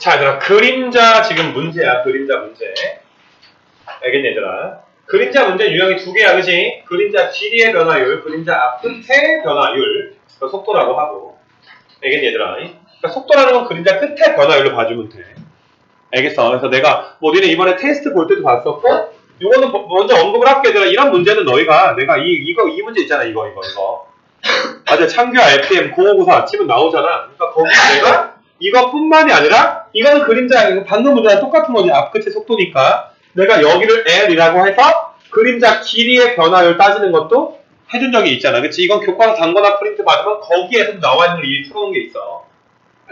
자, 얘들아, 그림자 지금 문제야. 그림자 문제. 알겠니, 얘들아? 그림자 문제 유형이 두 개야, 그지? 그림자 길이의 변화율, 그림자 앞끝의 변화율. 그 속도라고 하고. 알겠니, 얘들아? 그러니까 속도라는 건 그림자 끝의 변화율로 봐주면 돼. 알겠어. 그래서 내가, 뭐, 니네 이번에 테스트 볼 때도 봤었고, 이거는 뭐- 먼저 언급을 할게. 얘들아, 이런 문제는 너희가, 내가 이, 이거, 이 문제 있잖아, 이거, 이거, 이거. 맞아, 창규 RPM 0594 치면 나오잖아. 그러니까 거기 내가 이것뿐만이 아니라 이거는 그림자 이거 방금 문제랑 똑같은 거지 앞끝의 속도니까 내가 여기를 L이라고 해서 그림자 길이의 변화율 따지는 것도 해준 적이 있잖아. 그치? 이건 교과서 단거나 프린트 받으면 거기에서 나와 있는 일이 풀어놓은 게 있어.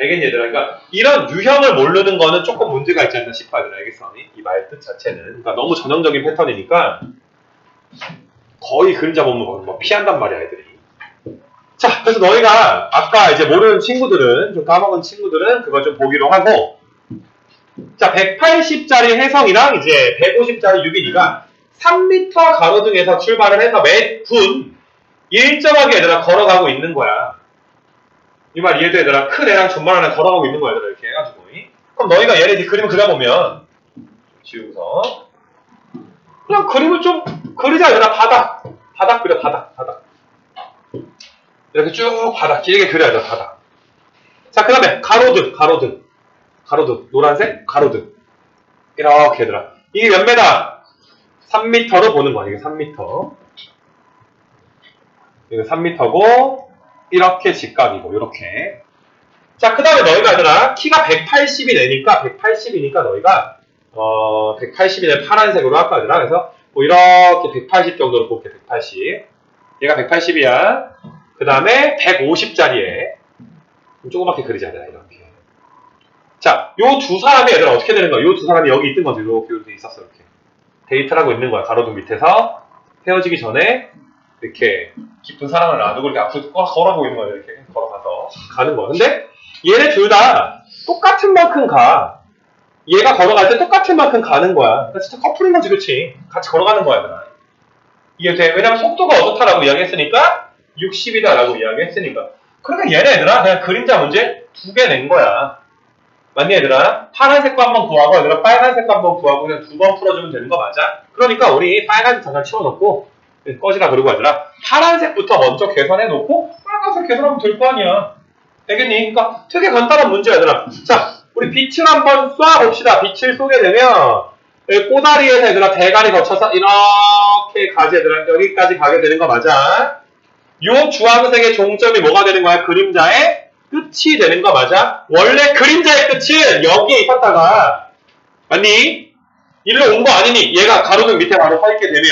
알겠니 얘들아? 그러니까 이런 유형을 모르는 거는 조금 문제가 있지 않나 싶어 얘들아. 알겠어? 이 말 뜻 자체는. 그러니까 너무 전형적인 패턴이니까 거의 그림자 보면 뭐 피한단 말이야 애들이. 자, 그래서 너희가 아까 이제 모르는 친구들은 좀 까먹은 친구들은 그거 좀 보기로 하고. 자, 180짜리 해성이랑 이제 150짜리 유빈이가 3m 가로등에서 출발을 해서 매분 일정하게 얘들아 걸어가고 있는 거야. 이 말 이해돼 얘들아? 큰 애랑 존만 하나 걸어가고 있는 거야 얘들아 이렇게 해가지고. 그럼 너희가 얘네 이제 그림을 그려보면. 지우서 그냥 그림을 좀 그리자 얘들아. 바닥. 바닥 그려 바닥 바닥 이렇게 쭉 바닥 길게 그려야 돼 바닥. 자 그 다음에 가로등 가로등. 가로등. 노란색 가로등. 이렇게 얘들아. 이게 몇 메다? 3m로 보는 거야 이게 3m 이거 3m고 이렇게 직각이고 이렇게. 자 그 다음에 너희가 얘들아 키가 180이 되니까 180이니까 너희가 어 180이면 파란색으로 할 거야 얘들아? 그래서 뭐 이렇게 180 정도로 볼게 180 얘가 180이야 그 다음에 150짜리에 조그맣게 얘들아 이렇게 자, 요 두 사람이 얘들아 어떻게 되는 거야? 요 두 사람이 여기 있던 거지. 이렇게 이렇게 있었어 이렇게 데이트를 하고 있는 거야. 가로등 밑에서 헤어지기 전에 이렇게 깊은 사랑을 나누고 이렇게 앞으로 꽉 걸어보고 있는 거야. 이렇게 걸어가서 가는 거야. 근데 얘네 둘 다 똑같은 만큼 가. 얘가 걸어갈 때 똑같은 만큼 가는 거야. 그러니까 진짜 커플인 거지, 그치? 같이 걸어가는 거야, 얘들아. 이게 돼. 왜냐면 속도가 어떻다라고 이야기했으니까 60이다 라고 이야기했으니까. 그러니까 얘네 얘들아 그냥 그림자 문제 두 개 낸 거야. 맞니 얘들아? 파란색 거 한번 구하고 얘들아 빨간색 거 한번 구하고 그냥 두 번 풀어주면 되는 거 맞아? 그러니까 우리 빨간색 잠깐 치워놓고 꺼지라 그러고 얘들아 파란색부터 먼저 계산해 놓고 빨간색 계산하면 될 거 아니야 되겠니? 그러니까 되게 간단한 문제야 얘들아 자 우리 빛을 한번 쏴봅시다 빛을 쏘게 되면 꼬다리에서 얘들아 대가리 거쳐서 이렇게 가지 얘들아 여기까지 가게 되는 거 맞아? 요 주황색의 종점이 뭐가 되는 거야? 그림자의 끝이 되는 거 맞아? 원래 그림자의 끝은 여기에 있었다가 맞니? 일로 온 거 아니니? 얘가 가로등 밑에 바로 서 있게 되면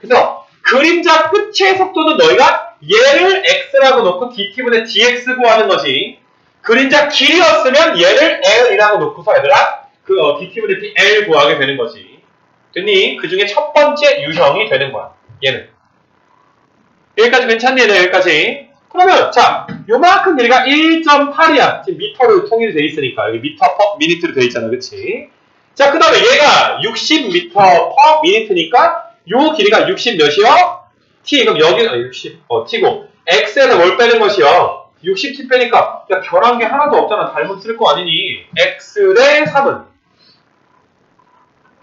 그래서 그림자 끝의 속도는 너희가 얘를 x라고 놓고 dt분의 dx 구하는 것이 그림자 길이었으면 얘를 l이라고 놓고서 얘들아 그 어, dt분의 dl 구하게 되는 것이 됐니? 그 중에 첫 번째 유형이 되는 거야 얘는 여기까지? 얘네 여기까지. 그러면 자 요만큼 길이가 1.8이야. 지금 미터로 통일이 돼 있으니까. 여기 미터 퍼 미니트로 돼 있잖아 그치? 자그 다음에 얘가 60m 퍼 미니트니까 요 길이가 60 몇이요? t 그럼 여기 아 60, 어 t고. X에서 뭘 빼는 것이요? 60t 빼니까. 야 변한 게 하나도 없잖아. 잘못 쓸 거 아니니. X 대 3은.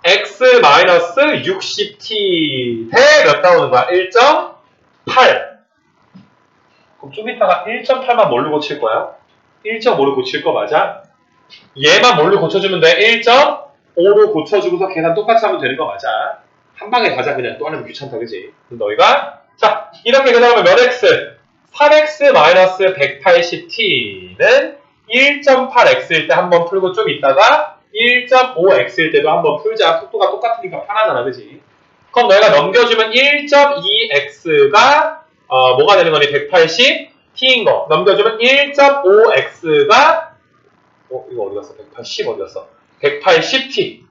X 마이너스 60t 대 몇 나오는 거야? 1.8 그럼 좀 이따가 1.8만 뭘로 고칠 거야? 1.5로 고칠 거 맞아? 얘만 뭘로 고쳐주면 돼? 1.5로 고쳐주고서 계산 똑같이 하면 되는 거 맞아? 한 방에 가자 그냥 또 하면 귀찮다 그지? 그럼 너희가 자 이렇게 계산하면 몇 x? 3x 마이너스 180t는 1.8x일 때 한 번 풀고 좀 있다가 1.5x일 때도 한 번 풀자 속도가 똑같으니까 편하잖아 그지? 그럼 너희가 넘겨주면 1.2x가 어, 뭐가 되는 거니? 180t인 거. 넘겨주면 1.5x가 어, 이거 어디 갔어? 180 어디 갔어? 180t.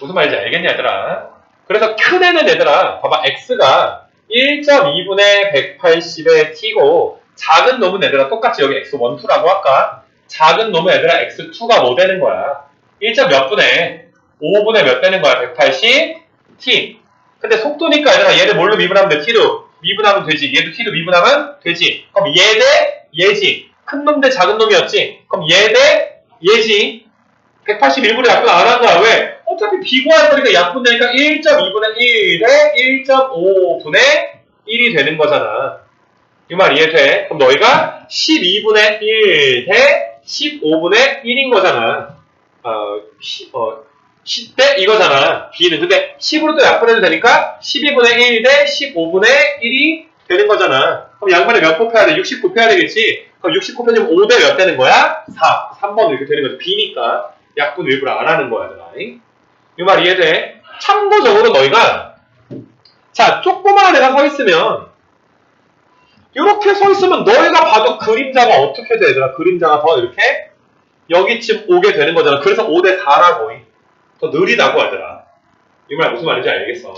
무슨 말인지 알겠냐, 얘들아? 그래서 큰 애는 얘들아, 봐봐, x가 1.2분의 180의 t고, 작은 놈은 얘들아, 똑같이 여기 x1, 2라고 할까? 작은 놈은 얘들아, x2가 뭐 되는 거야? 1. 몇 분의? 5분의 몇 되는 거야? 180t. 근데 속도니까 얘들아 얘를 뭘로 미분하면 돼? t로 미분하면 되지 얘도 t로 미분하면 되지 그럼 얘 대 얘지 큰 놈 대 작은 놈이었지 그럼 얘 대 얘지. 181분의 약분 안 한 거야. 왜? 어차피 비고할 거니까 약분 되니까 1.2분의 1대 1.5분의 1이 되는 거잖아. 이 말 이해돼? 그럼 너희가 12분의 1 대 15분의 1인 거잖아. 어, 시, 어, 10대 이거잖아. B는. 근데 10으로 또 약분해도 되니까 12분의 1 대 15분의 1이 되는 거잖아. 그럼 양변에 몇 곱해야 돼? 60 곱해야 되겠지? 그럼 60 곱해주면 5 대 몇 되는 거야? 4. 3번 이렇게 되는 거지. B니까 약분 일부러 안 하는 거야. 이 말 이해돼? 참고적으로 너희가 자, 조그마한 애가 서 있으면 이렇게 서 있으면 너희가 봐도 그림자가 어떻게 돼, 얘들아? 그림자가 더 이렇게 여기쯤 오게 되는 거잖아. 그래서 5대 4라고. 더 느리다고 하더라. 이 말 무슨 말인지 알겠어.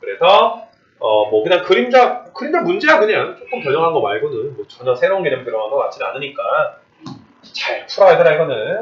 그래서 어 뭐 그냥 그림자 그림자 문제야 그냥 조금 변형한 거 말고는 뭐 전혀 새로운 개념 들어간 거 같지는 않으니까 잘 풀어야 되라 이거는.